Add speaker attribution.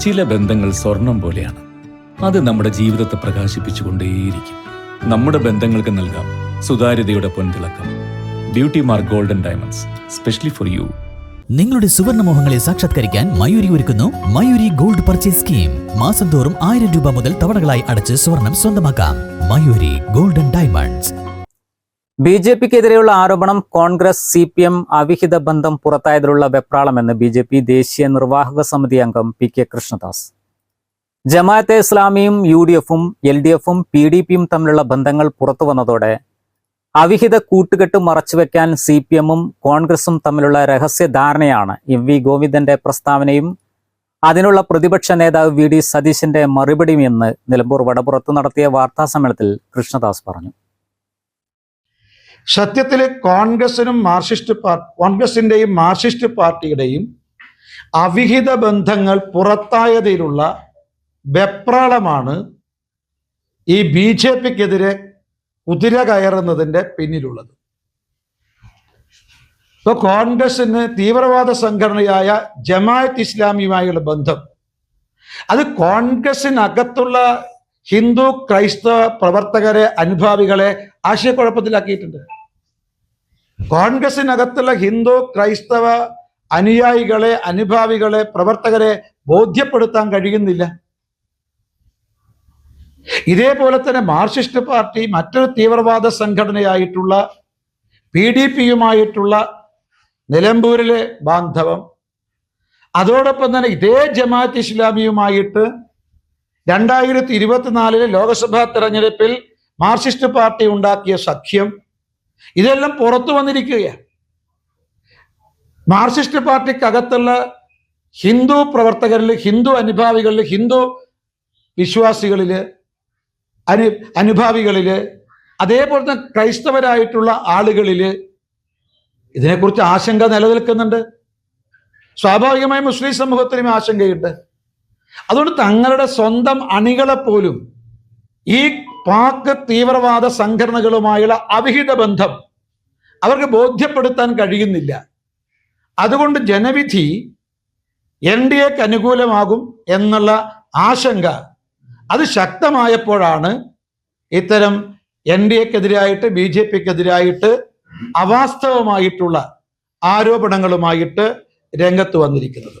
Speaker 1: ചില ബന്ധങ്ങൾ സ്വർണം പോലെയാണ്. അത് നമ്മുടെ ജീവിതത്തെ പ്രകാശിപ്പിച്ചുകൊണ്ടേയിരിക്കും. നമ്മുടെ ബന്ധങ്ങൾക്ക് നൽകാം സുതാര്യതയുടെ പൊൻതിളക്കം. Beauty mark golden diamonds specially for you
Speaker 2: നിങ്ങളുടെ സുവർണ മോഹങ്ങളെ സാക്ഷാത്കരിക്കാൻ മയൂരി ഒരുക്കുന്നു മയൂരി ഗോൾഡ് പർച്ചേസ് സ്കീം. മാസം തോറും ആയിരം രൂപ മുതൽ തവണകളായി അടച്ച് സ്വർണം സ്വന്തമാക്കാം. Mayuri golden diamonds.
Speaker 3: B J പിക്കെതിരെയുള്ള ആരോപണം കോൺഗ്രസ് സി പി എം അവിഹിത ബന്ധം പുറത്തായതിലുള്ള വെപ്രാളമെന്ന് ബി ജെ പി ദേശീയ നിർവാഹക സമിതി അംഗം പി കെ കൃഷ്ണദാസ്. ജമാഅത്തെ ഇസ്ലാമിയും യു ഡി എഫും എൽ ഡി എഫും പി ഡി പിയും തമ്മിലുള്ള ബന്ധങ്ങൾ പുറത്തു വന്നതോടെ അവിഹിത കൂട്ടുകെട്ട് മറച്ചുവെക്കാൻ സി പി എമ്മും കോൺഗ്രസും തമ്മിലുള്ള രഹസ്യ ധാരണയാണ് എം വി ഗോവിന്ദന്റെ പ്രസ്താവനയും അതിനുള്ള പ്രതിപക്ഷ നേതാവ് വി ഡി സതീശന്റെ മറുപടിയും എന്ന് നിലമ്പൂർ വടപുറത്ത് നടത്തിയ വാർത്താ സമ്മേളനത്തിൽ കൃഷ്ണദാസ് പറഞ്ഞു.
Speaker 4: സത്യത്തിൽ കോൺഗ്രസിനും മാർക്സിസ്റ്റ് പാർട്ടി കോൺഗ്രസിന്റെയും മാർക്സിസ്റ്റ് പാർട്ടിയുടെയും അവിഹിത ബന്ധങ്ങൾ പുറത്തായതിലുള്ള വെപ്രാളമാണ് ഈ ബി ജെ പിക്കെതിരെ കുതിര കയറുന്നതിന്റെ പിന്നിലുള്ളത്. ഇപ്പോൾ കോൺഗ്രസിന് തീവ്രവാദ സംഘടനയായ ജമാഅത്ത് ഇസ്ലാമിയുമായുള്ള ബന്ധം അത് കോൺഗ്രസിനകത്തുള്ള ഹിന്ദു ക്രൈസ്തവ പ്രവർത്തകരെ അനുഭാവികളെ ആശയക്കുഴപ്പത്തിലാക്കിയിട്ടുണ്ട്. കോൺഗ്രസിനകത്തുള്ള ഹിന്ദു ക്രൈസ്തവ അനുയായികളെ അനുഭാവികളെ പ്രവർത്തകരെ ബോധ്യപ്പെടുത്താൻ കഴിയുന്നില്ല. ഇതേപോലെ തന്നെ മാർക്സിസ്റ്റ് പാർട്ടി മറ്റൊരു തീവ്രവാദ സംഘടനയായിട്ടുള്ള പി ഡി പിയുമായിട്ടുള്ള നിലമ്പൂരിലെ ബാന്ധവം. അതോടൊപ്പം തന്നെ ഇതേ ജമാഅത്ത് ഇസ്ലാമിയുമായിട്ട് രണ്ടായിരത്തി ഇരുപത്തിനാലിലെ ലോക്സഭാ തെരഞ്ഞെടുപ്പിൽ മാർക്സിസ്റ്റ് പാർട്ടി ഉണ്ടാക്കിയ സഖ്യം ഇതെല്ലാം പുറത്തു വന്നിരിക്കുകയാണ് മാർക്സിസ്റ്റ് പാർട്ടിക്കകത്തുള്ള ഹിന്ദു പ്രവർത്തകരിൽ ഹിന്ദു അനുഭാവികളിൽ ഹിന്ദു വിശ്വാസികളിൽ അനു അനുഭാവികളിൽ അതേപോലെ തന്നെ ക്രൈസ്തവരായിട്ടുള്ള ആളുകളിൽ ഇതിനെക്കുറിച്ച് ആശങ്ക നിലനിൽക്കുന്നുണ്ട്. സ്വാഭാവികമായി മുസ്ലിം സമൂഹത്തിനും ആശങ്കയുണ്ട്. അതുകൊണ്ട് തങ്ങളുടെ സ്വന്തം അണികളെ പോലും ഈ പാക് തീവ്രവാദ സംഘടനകളുമായുള്ള അവിഹിത ബന്ധം അവർക്ക് ബോധ്യപ്പെടുത്താൻ കഴിയുന്നില്ല. അതുകൊണ്ട് ജനവിധി എൻ ഡി എക്ക് അനുകൂലമാകും എന്നുള്ള ആശങ്ക അത് ശക്തമായപ്പോഴാണ് ഇത്തരം എൻ ഡി എക്കെതിരായിട്ട് ബി ജെ പിക്കെതിരായിട്ട് അവാസ്തവമായിട്ടുള്ള ആരോപണങ്ങളുമായിട്ട് രംഗത്ത് വന്നിരിക്കുന്നത്.